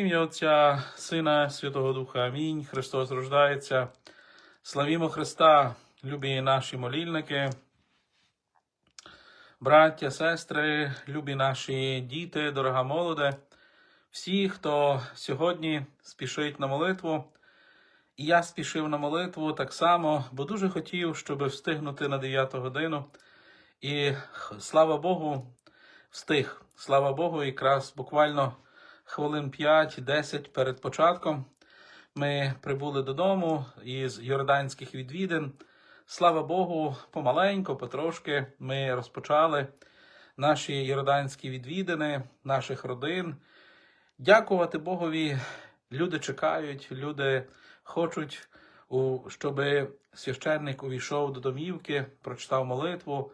Ім'я Отця, Сина, Святого Духа. Амінь. Христос рождається. Славімо Христа, любі наші молільники, браття, сестри, любі наші діти, дорога молоде, всі, хто сьогодні спішить на молитву. І я спішив на молитву так само, бо дуже хотів, щоб встигнути на 9 годину. І слава Богу, встиг. Слава Богу, якраз буквально хвилин 5-10 перед початком ми прибули додому із йорданських відвідин. Слава Богу, помаленько, потрошки ми розпочали наші йорданські відвідини, наших родин. Дякувати Богові. Люди чекають, люди хочуть, щоб священник увійшов до домівки, прочитав молитву,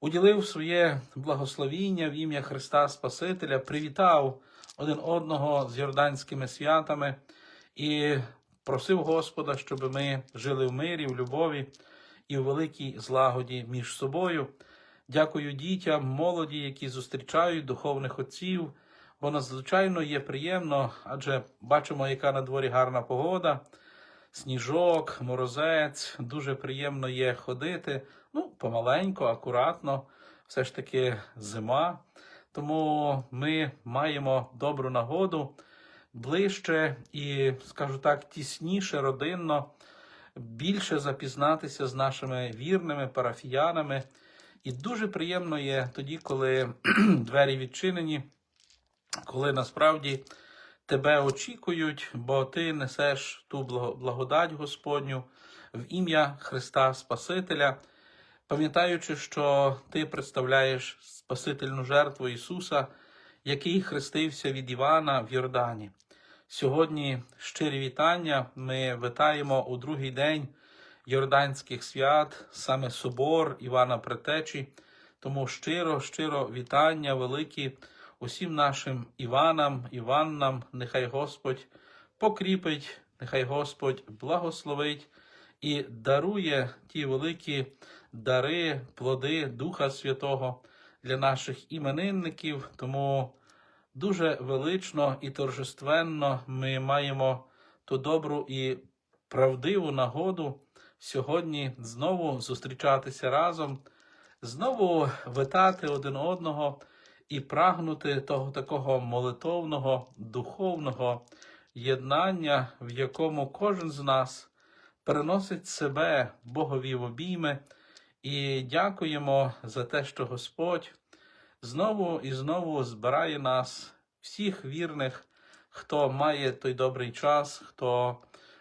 уділив своє благословіння в ім'я Христа Спасителя, привітав один одного з йорданськими святами і просив Господа, щоб ми жили в мирі, в любові і в великій злагоді між собою. Дякую дітям, молоді, які зустрічають духовних отців, бо надзвичайно є приємно, адже бачимо, яка на дворі гарна погода, сніжок, морозець, дуже приємно є ходити. Ну, помаленько, акуратно, все ж таки зима. Тому ми маємо добру нагоду ближче і, скажу так, тісніше родинно, більше запізнатися з нашими вірними парафіянами. І дуже приємно є тоді, коли двері відчинені, коли насправді тебе очікують, бо ти несеш ту благодать Господню в ім'я Христа Спасителя, пам'ятаючи, що ти представляєш Спасительну жертву Ісуса, який хрестився від Івана в Йордані. Сьогодні щирі вітання. Ми вітаємо у другий день Йорданських свят, саме собор Івана Претечі. Тому щиро, щиро вітання великі усім нашим Іванам, Іваннам. Нехай Господь покріпить, нехай Господь благословить і дарує ті великі дари, плоди Духа Святого для наших іменинників. Тому дуже велично і торжественно ми маємо ту добру і правдиву нагоду сьогодні знову зустрічатися разом, знову витати один одного і прагнути того такого молитовного, духовного єднання, в якому кожен з нас переносить себе Богові в обійми. І дякуємо за те, що Господь знову і знову збирає нас, всіх вірних, хто має той добрий час, хто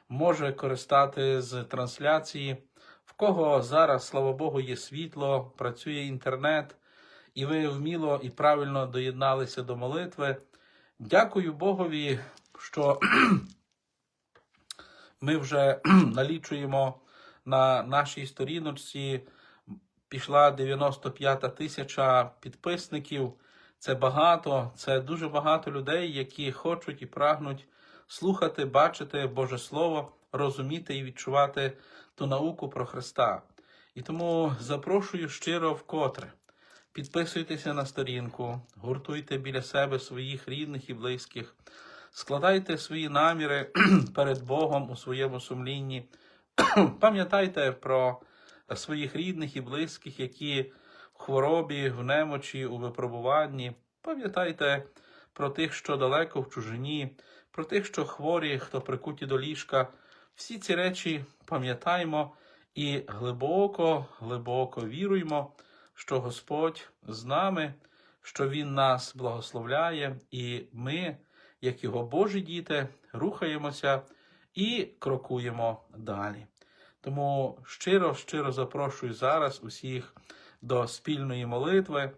може користати з трансляції, в кого зараз, слава Богу, є світло, працює інтернет, і ви вміло і правильно доєдналися до молитви. Дякую Богові, що ми вже налічуємо на нашій сторіночці. Пішла 95 тисяча підписників. Це багато, це дуже багато людей, які хочуть і прагнуть слухати, бачити Боже Слово, розуміти і відчувати ту науку про Христа. І тому запрошую щиро вкотре. Підписуйтеся на сторінку, гуртуйте біля себе своїх рідних і близьких, складайте свої наміри перед Богом у своєму сумлінні. Пам'ятайте про своїх рідних і близьких, які в хворобі, в немочі, у випробуванні. Пам'ятайте про тих, що далеко в чужині, про тих, що хворі, хто прикуті до ліжка. Всі ці речі пам'ятаємо і глибоко, глибоко віруємо, що Господь з нами, що Він нас благословляє, і ми, як Його Божі діти, рухаємося і крокуємо далі. Тому щиро, щиро запрошую зараз усіх до спільної молитви,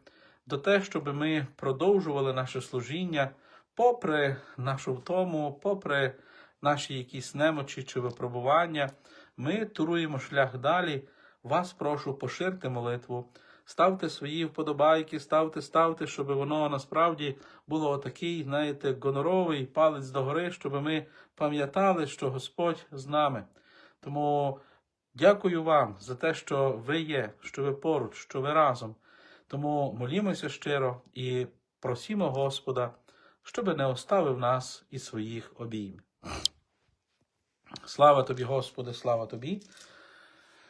до те, щоб ми продовжували наше служіння попри нашу втому, попри наші якісь немочі чи випробування. Ми туруємо шлях далі. Вас прошу поширте молитву, ставте свої вподобайки, ставте, ставте, щоб воно насправді було отакий, знаєте, гоноровий палець догори, щоб ми пам'ятали, що Господь з нами. Тому Дякую вам за те, що ви є, що ви поруч, що ви разом. Тому молімося щиро і просімо Господа, щоби не оставив нас і своїх обійм. Слава тобі, Господи, слава тобі.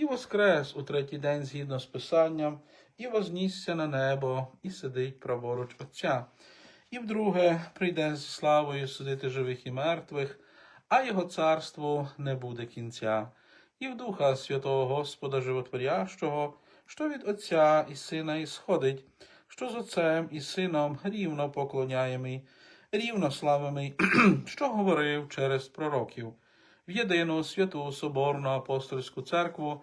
і воскрес у третій день згідно з Писанням, і вознісся на небо, і сидить праворуч Отця. І вдруге прийде зі славою судити живих і мертвих, а його царству не буде кінця, і в Духа Святого Господа Животворящого, що від Отця і Сина ісходить, що з Отцем і Сином рівно поклоняємий, рівно славимий, що говорив через пророків, в єдину святу Соборну апостольську церкву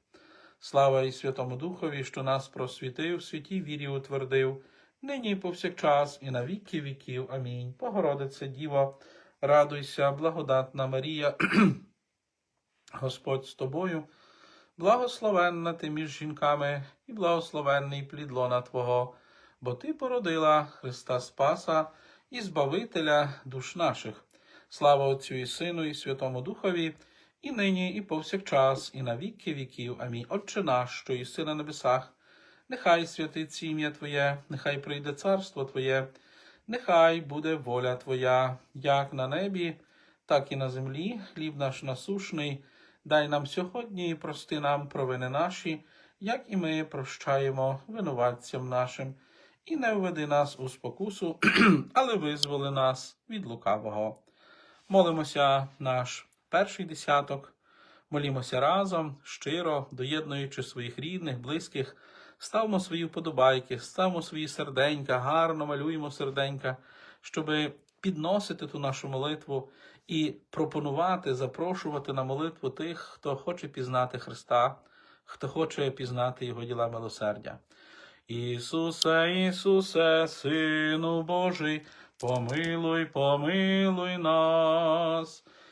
Слава і Святому Духові, що нас просвітив, в святій вірі утвердив, нині повсякчас, і на віки віків. Амінь. Богородице Діво, радуйся, благодатна Марія, Господь з тобою, благословенна ти між жінками, і благословенний плід лона Твого, бо Ти породила Христа Спаса і Збавителя душ наших. Слава Отцю і Сину, і Святому Духові, і нині, і повсякчас, і на віки віків. Амінь. Отче наш, що єси на небесах, нехай святиться ім'я Твоє, нехай прийде царство Твоє, нехай буде воля Твоя, як на небі, так і на землі. Хліб наш насушний, дай нам сьогодні і прости нам провини наші, як і ми прощаємо винуватцям нашим. І не введи нас у спокусу, але визволи нас від лукавого. Молимося наш перший десяток, молімося разом, щиро, доєднуючи своїх рідних, близьких, ставмо свої вподобайки, ставмо свої серденька, гарно малюємо серденька, щоб підносити ту нашу молитву і пропонувати, запрошувати на молитву тих, хто хоче пізнати Христа, хто хоче пізнати Його діла милосердя. Ісусе, Ісусе, Сину Божий, помилуй, помилуй нас.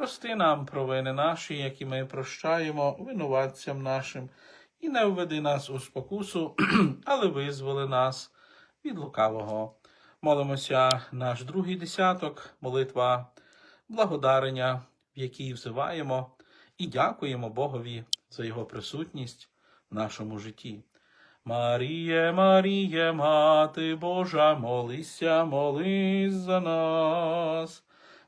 Прости нам провини наші, які ми прощаємо винуватцям нашим, і не введи нас у спокусу, але визволи нас від лукавого. Молимося наш другий десяток, молитва благодарення, в якій взиваємо і дякуємо Богові за Його присутність в нашому житті. Маріє, Маріє, Мати Божа, молися, молись за нас.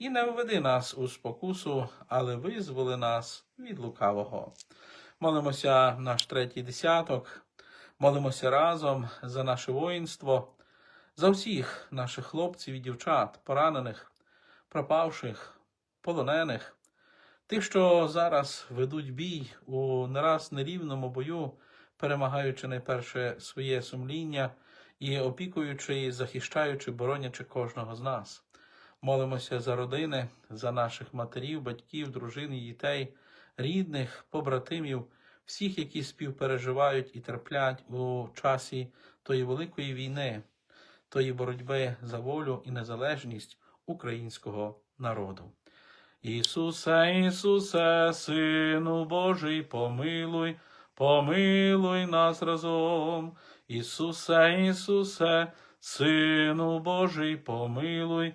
І не введи нас у спокусу, але визволи нас від лукавого. Молимося наш третій десяток, молимося разом за наше воїнство, за всіх наших хлопців і дівчат, поранених, пропавших, полонених, тих, що зараз ведуть бій у нараз нерівному бою, перемагаючи найперше своє сумління і опікуючи, захищаючи, боронячи кожного з нас. Молимося за родини, за наших матерів, батьків, дружин дітей, рідних, побратимів, всіх, які співпереживають і терплять у часі тої великої війни, тої боротьби за волю і незалежність українського народу. Ісусе, Ісусе, Сину Божий, помилуй, помилуй нас разом. Ісусе, Ісусе, Сину Божий, помилуй,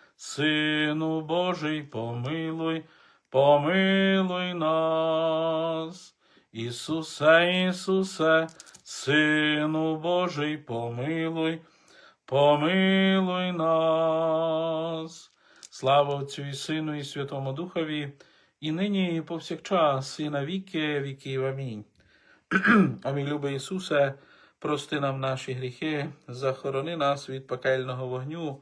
Сину Божий, помилуй, помилуй нас. Ісусе, Ісусе, Сину Божий, помилуй, помилуй нас. Слава Отцю і Сину, і Святому Духові, і нині, і повсякчас, і на віки віків. Амінь. Амінь, любий Ісусе, прости нам наші гріхи, захорони нас від пекельного вогню,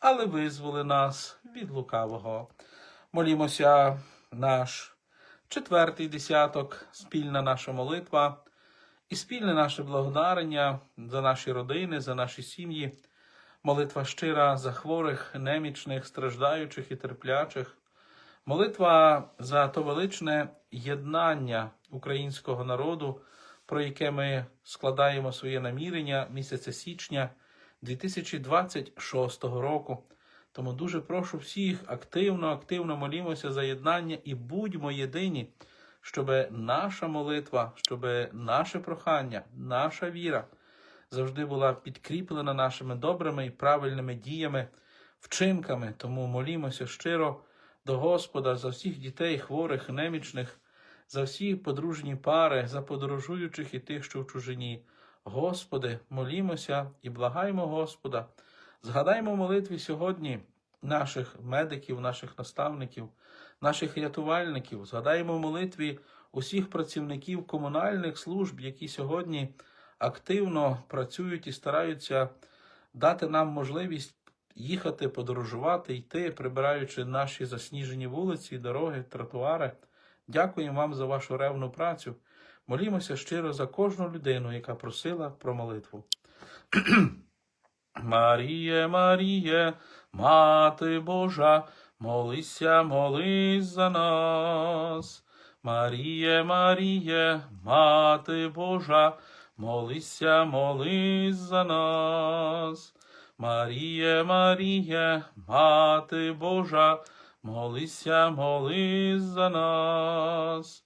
але визволи нас від лукавого. Молімося, наш четвертий десяток, спільна наша молитва і спільне наше благодарення за наші родини, за наші сім'ї, молитва щира за хворих, немічних, страждаючих і терплячих. Молитва за то величне єднання українського народу, про яке ми складаємо своє намірення місяця січня 2026 року. Тому дуже прошу всіх активно, активно молімося за єднання і будьмо єдині, щоб наша молитва, щоб наше прохання, наша віра завжди була підкріплена нашими добрими і правильними діями, вчинками. Тому молімося щиро до Господа за всіх дітей, хворих, немічних, за всі подружні пари, за подорожуючих і тих, що в чужині. Господи, молімося і благаємо Господа. Згадаймо молитві сьогодні наших медиків, наших наставників, наших рятувальників. Згадаємо молитві усіх працівників комунальних служб, які сьогодні активно працюють і стараються дати нам можливість їхати, подорожувати, йти, прибираючи наші засніжені вулиці, дороги, тротуари. Дякуємо вам за вашу ревну працю. Молімося щиро за кожну людину, яка просила про молитву. Маріє, Маріє, Мати Божа, молися, молись за нас. Маріє, Маріє, Мати Божа, молися, молись за нас. Маріє, Маріє, Мати Божа, молися, молись за нас.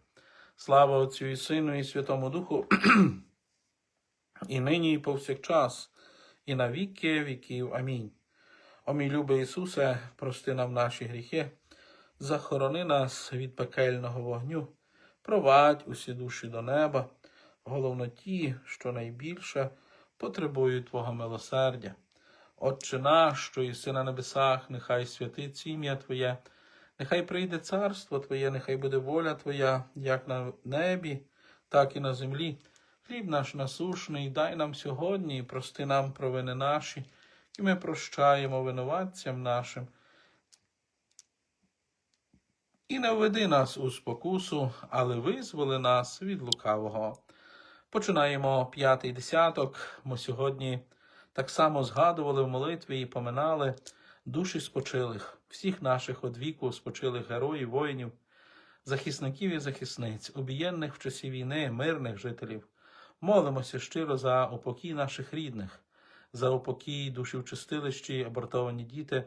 Слава Отцю і Сину, і Святому Духу, і нині, і повсякчас, і на віки віків. Амінь. О мій любий Ісусе, прости нам наші гріхи, захорони нас від пекельного вогню, провадь усі душі до неба, головно ті, що найбільше потребують Твого милосердя. Отче наш, що єси на небесах, нехай святиться ім'я Твоє, нехай прийде царство Твоє, нехай буде воля Твоя, як на небі, так і на землі. Хліб наш насушний, дай нам сьогодні і прости нам провини наші, і ми прощаємо винуватцям нашим. І не введи нас у спокусу, але визволи нас від лукавого. Починаємо п'ятий десяток. Ми сьогодні так само згадували в молитві і поминали душі спочилих, всіх наших одвіку спочилих героїв, воїнів, захисників і захисниць, обієнних в часі війни, мирних жителів. Молимося щиро за упокій наших рідних, за упокій душі в чистилищі, абортовані діти,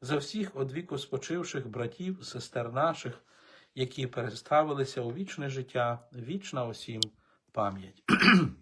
за всіх одвіку спочивших братів, сестер наших, які переставилися у вічне життя, вічна усім пам'ять.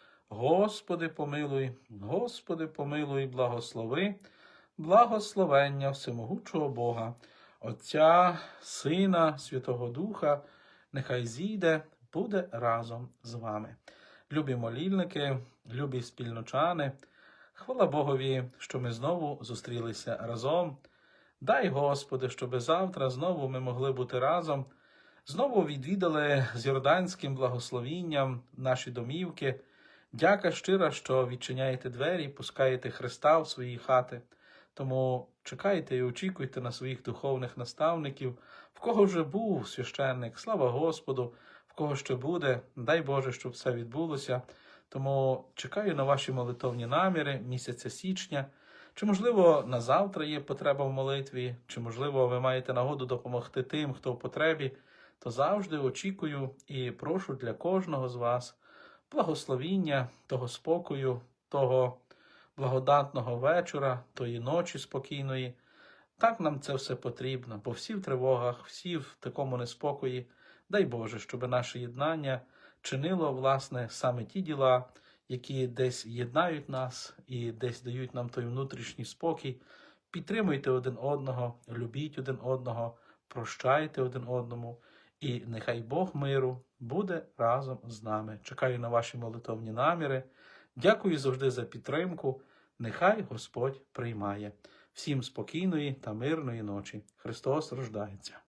Господи, помилуй, Господи, помилуй, благослови, благословення всемогучого Бога, Отця, Сина, Святого Духа, нехай зійде, буде разом з вами. Любі молільники, любі спільночани, хвала Богові, що ми знову зустрілися разом. Дай, Господи, щоби завтра знову ми могли бути разом, знову відвідали з Йорданським благословінням наші домівки. Дяка щира, що відчиняєте двері, пускаєте Христа в свої хати. Тому чекайте і очікуйте на своїх духовних наставників, в кого вже був священник, слава Господу, в кого ще буде. Дай Боже, щоб все відбулося. Тому чекаю на ваші молитовні наміри місяця січня. Чи, можливо, на завтра є потреба в молитві, чи, можливо, ви маєте нагоду допомогти тим, хто в потребі, то завжди очікую і прошу для кожного з вас благословіння, того спокою, того благодатного вечора, тої ночі спокійної. Так нам це все потрібно, бо всі в тривогах, всі в такому неспокої. Дай Боже, щоб наше єднання чинило, власне, саме ті діла, які десь єднають нас і десь дають нам той внутрішній спокій. Підтримуйте один одного, любіть один одного, прощайте один одному, і нехай Бог миру буде разом з нами. Чекаю на ваші молитовні наміри. Дякую завжди за підтримку. Нехай Господь приймає. Всім спокійної та мирної ночі. Христос рождається.